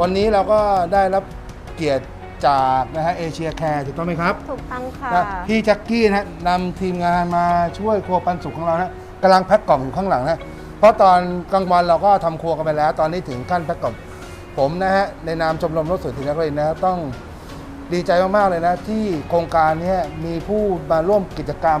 วันนี้เราก็ได้รับเกียรติจากนะฮะเอเชียแคร์ถูกต้องไหมครับถูกต้องค่ะนะพี่แจ็คกี้นะฮะนำทีมงานมาช่วยครัวปันสุขของเรานะกำลังแพ็คกล่องอยู่ข้างหลังนะเพราะตอนกลางวันเราก็ทำครัวกันไปแล้ว ตอนนี้ถึงขั้นแพ็คกล่องผมนะฮะในนามชมรมรถสวยถึงนักเรียนนะครับต้องดีใจมาก ๆ เลยนะที่โครงการเนี้มีผู้มาร่วมกิจกรรม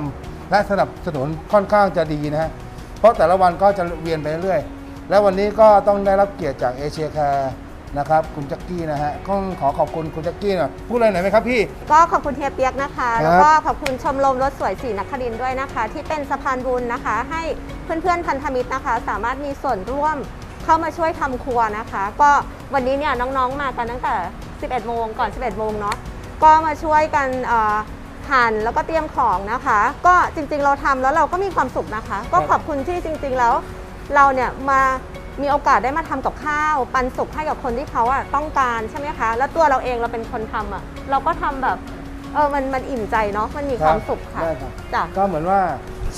และสนับสนุนค่อนข้างจะดีนะฮะเพราะแต่ละวันก็จะเวียนไปเรื่อยๆและวันนี้ก็ต้องได้รับเกียรติจากเอเชียแคร์ นะครับคุณแจ็คกี้นะฮะต้องขอขอบคุณคุณแจ็คกี้หน่อยพูดอะไรหน่อยไหมครับพี่ ก็ขอบคุณเฮียเปียกนะคะครับแล้วก็ขอบคุณชมรมรถสวยสีนครินทร์ด้วยนะคะ ที่เป็นสะพานบุญนะคะ ให้เพื่อนๆพันธมิตรนะคะ สามารถมีส่วนร่วมเข้ามาช่วยทำครัวนะคะ ก็วันนี้เนี่ยน้องๆมากันตั้งแต่ 11 โมงก่อน 11 โมงเนาะก็มาช่วยกันเอ่อหั่นแล้วก็เตรียมของนะคะ ก็จริงๆเราทำแล้วเราก็มีความสุขนะคะ ก็ขอบคุณที่จริง ๆแล้วเราเนี่ยมา มีโอกาสได้มาทำกับข้าว ปันสุขให้กับคนที่เขาอะต้องการใช่ไหมคะ แล้วตัวเราเองเราเป็นคนทำอะเราก็ทำแบบเออมันมันอิ่มใจเนาะมันมีความสุขค่ะได้ครับจ้ะก็เหมือนว่า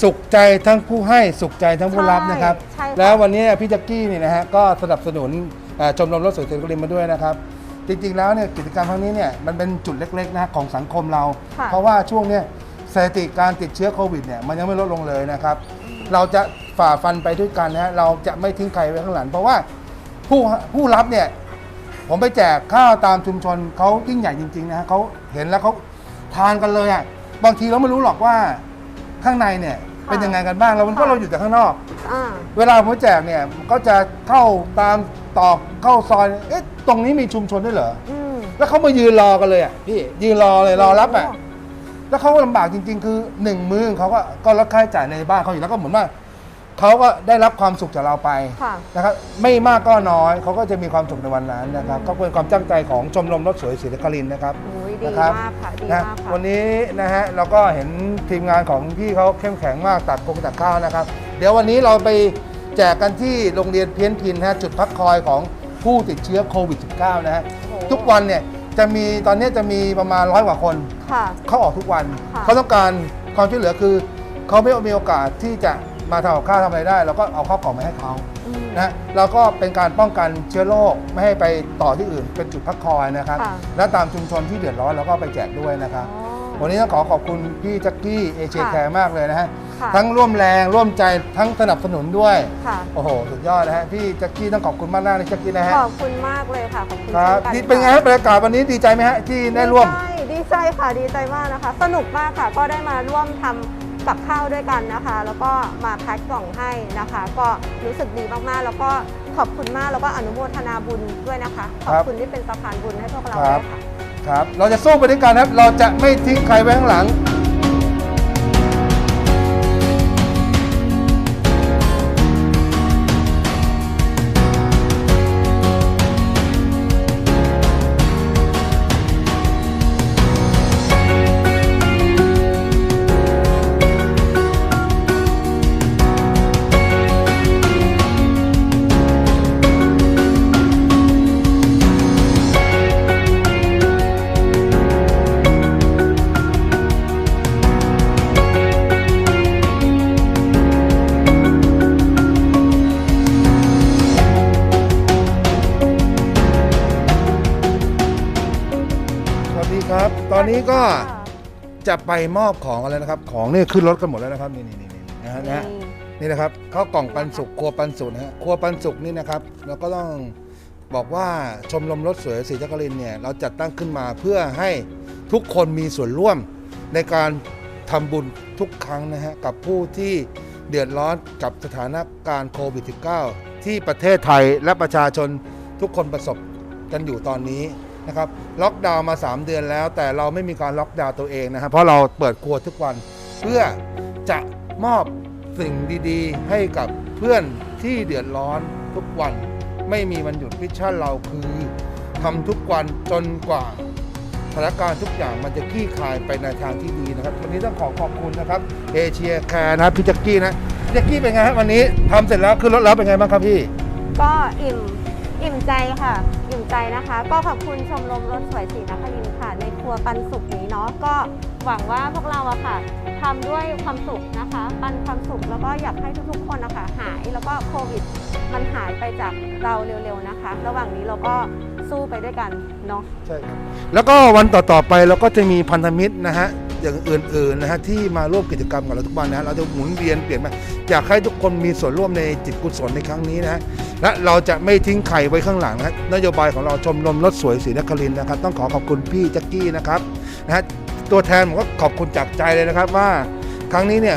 สุขใจทั้งผู้ให้สุขใจทั้งผู้รับนะครับใช่ค่ะแล้ววันนี้พี่แจ็กกี้เนี่ยนะฮะก็สนับสนุนเอ่อชมรมรถสวยเทนกรินมาด้วยนะครับ จริงๆแล้วเนี่ยกิจกรรมครั้งนี้เนี่ยมันเป็นจุดเล็กๆนะของสังคมเราค่ะเพราะว่าช่วงเนี้ยสถิติการติดเชื้อโควิดเนี่ยมันยังไม่ลดลงเลยนะครับ เราจะฝ่าฟันไปด้วยกันนะฮะเราจะไม่ทิ้งใครไว้ข้างหลัง เพราะว่าผู้ผู้รับเนี่ย ผมไปแจกข้าวตามชุมชนเขายิ่งใหญ่จริง ๆ นะฮะเขาเห็นแล้วเขาทานกันเลยอะบางทีเราไม่รู้หรอกว่าข้างในเนี่ยค่ะเป็นยังไงกันบ้างเราเพราะเราอยู่แต่ข้างนอก อ่า เวลาผมแจกเนี่ยก็จะเข้าตามตอกเข้าซอยเอ๊ะตรงนี้มีชุมชนด้วยเหรอ อืม แล้วเขามายืนรอกันเลยอะพี่ยืนรอเลยรอรับอะโอ้ แล้วเขาก็ลำบากจริง ๆ คือหนึ่งมือเขาก็ก็ลดค่าใช้จ่ายในบ้านเขาอยู่แล้วก็เหมือนว่า เขาก็ได้รับความสุขจากเราไปค่ะนะครับไม่มากก็น้อยเขาก็จะมีความสุขในวันนั้นนะครับ ก็เป็นความตั้งใจของชมรมรถสวยศรีนครินทร์นะครับโอ้ยดีนะครับมากค่ะดีนะมากค่ะ วันนี้นะฮะเราก็เห็นทีมงานของพี่เขาเข้มแข็งมากตัดกงตัดข้าวนะครับ เดี๋ยววันนี้เราไปแจกกันที่โรงเรียนเพี้ยนพินนะฮะจุดพักคอยของผู้ติดเชื้อโควิด -19 นะฮะโอ้ทุกวันเนี่ยจะมีตอนนี้จะมีประมาณร้อยกว่าคน ค่ะ เข้าออกทุกวัน ค่ะ เขาต้องการความช่วยเหลือคือ เขาไม่มีโอกาสที่จะ มาทำกับข้าวทำอะไรได้เราก็เอาข้าวกล่องมาให้เขาอืม นะเราก็เป็นการป้องกันเชื้อโรคไม่ให้ไปต่อที่อื่น เป็นจุดพักคอยนะครับ ค่ะ และตามชุมชนที่เดือดร้อนเราก็ไปแจกด้วยนะครับ อ๋อ วันนี้ต้องขอขอบคุณพี่แจ็คกี้เอเชียค่ะแคร์มากเลยนะฮะ ค่ะ ทั้งร่วมแรงร่วมใจทั้งสนับสนุนด้วย ค่ะ โอ้โห สุดยอดนะฮะ พี่แจ็คกี้ต้องขอบคุณมากๆเลยแจ็คกี้นะฮะ ขอบคุณมากเลยค่ะ ขอบคุณครับช่กันี่เป็นไงค่ะฮะบรรยากาศวันนี้ดีใจไหมฮะที่ได้ร่วมดีใจดีใจค่ะ ดีใจมากนะคะ สนุกมากค่ะ ก็ได้มาร่วมทำ กับข้าวด้วยกันนะคะ แล้วก็มาแพ็คกล่องให้นะคะ ก็รู้สึกดีมากๆ แล้วก็ขอบคุณมากแล้วก็อนุโมทนาบุญด้วยนะคะ ขอบคุณที่เป็นสะพานบุญให้พวกเราครัด้บวยค่ะ ครับ เราจะสู้ไปด้วยกันครับ เราจะไม่ทิ้งใครไว้ข้างหลัง ครับ ตอนนี้ก็จะไปมอบของอะไรนะครับ ของนี่ขึ้นรถกันหมดแล้วนะครับนี่นี่นี่นี่นะฮะนะฮะนี่นะครับข้าวกล่องปันสุกครัวปันสุกนะฮะครัวปันสุกนี่นะครับเราก็ต้องบอกว่าชมรมรถสวยศรีจักรินทร์เนี่ยเราจัดตั้งขึ้นมาเพื่อให้ทุกคนมีส่วนร่วมในการทำบุญทุกครั้งนะฮะกับผู้ที่เดือดร้อนกับสถานการณ์โควิด -19 ที่ประเทศไทยและประชาชนทุกคนประสบกันอยู่ตอนนี้ นะครับล็อกดาวน์มา 3 เดือนแล้ว แต่เราไม่มีการล็อกดาวน์ตัวเองนะครับเพราะเราเปิดครัวทุกวัน เพื่อจะมอบสิ่งดีๆ ให้กับเพื่อนที่เดือดร้อนทุกวัน ไม่มีวันหยุดพิชชั่นเราคือทำทุกวันจนกว่าสถานการณ์ทุกอย่างมันจะคลี่คลายไปในทางที่ดีนะครับ วันนี้ต้องขอขอบคุณนะครับเอเชียแคร์นะครับพี่แจ็กกี้นะพี่แจ็กกี้เป็นไงฮะวันนี้ทำเสร็จแล้วขึ้นรถแล้วเป็นไงบ้างครับพี่ ก็อิ่ม อิ่มใจค่ะ อิ่มใจนะคะ ก็ขอบคุณชมรมรถสวยศรีนครินค่ะ ในครัวปันสุขนี้เนาะก็หวังว่าพวกเราอะค่ะทำด้วยความสุขนะคะ ปันความสุขแล้วก็อยากให้ทุกๆคนนะคะหายแล้วก็โควิด มันหายไปจากเราเร็วๆนะคะ ระหว่างนี้เราก็สู้ไปด้วยกันเนาะใช่ครับแล้วก็วันต่อๆไปเราก็จะมีพันธมิตรนะฮะอย่างอื่นๆนะฮะที่มาร่วมกิจกรรมกับเราทุกวันนะฮะเราจะหมุนเวียนเปลี่ยนมาอยากให้ทุกคนมีส่วนร่วมในจิตกุศลในครั้งนี้นะฮะ และเราจะไม่ทิ้งใครไว้ข้างหลังนะฮะนโยบายของเราชมรมรถสวยศรีนครินทร์นะครับ ต้องขอขอบคุณพี่แจ็คกี้นะครับนะฮะตัวแทนผมก็ขอบคุณจากใจเลยนะครับว่าครั้งนี้เนี่ย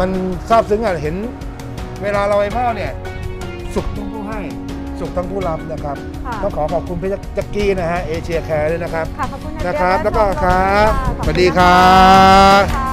มันซาบซึ้งอะเห็น เวลาเราไปมอบเนี่ยสุขทั้งผู้ให้ สุขทั้งผู้รับนะครับค่ะต้องขอขอบคุณพี่แจ็คกี้นะฮะเอเชียแคร์ด้วยนะครับค่ะขอบคุณนะครับ แล้วก็เจี๊ยครับ ขอสณวัสดีนะะครับค่ะ